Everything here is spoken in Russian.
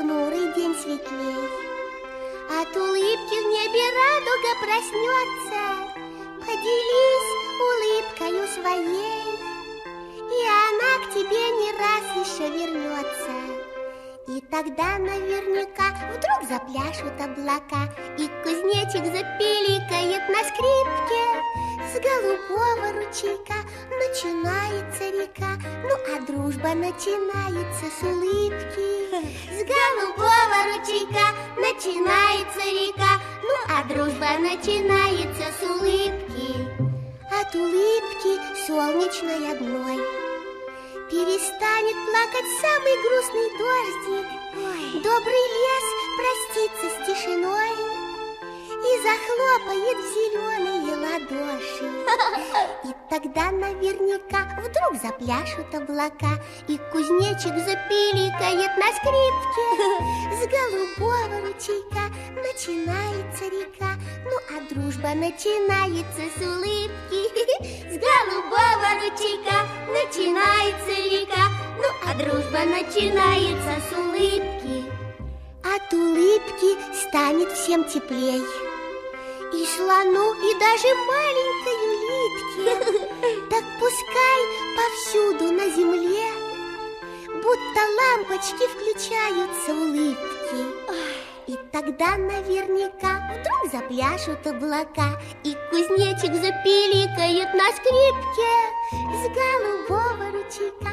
хмурый день светлей. От улыбки в небе радуга проснется, Поделись улыбкою своей, И она к тебе не раз еще вернется. И тогда наверняка вдруг запляшут облака, И кузнечик запиликает на скрипке. С голубого ручейка начинается река, Ну а дружба начинается с улыбки. С голубого ручейка начинается река, Ну а дружба начинается с улыбки. От улыбки солнечной одной Перестанет плакать самый грустный дождик. Добрый лес простится с тишиной И захлопает в зеленые ладоши И тогда наверняка вдруг запляшут облака И кузнечик запиликает на скрипке. С голубого ручейка начинается река Ну а дружба начинается с улыбки. С голубого ручейка начинается река Ну а дружба начинается с улыбки. От улыбки станет всем теплей. И слону, и даже маленькой лампочки включаются улыбки. И тогда наверняка вдруг запляшут облака И кузнечик запиликает на скрипке С голубого ручейка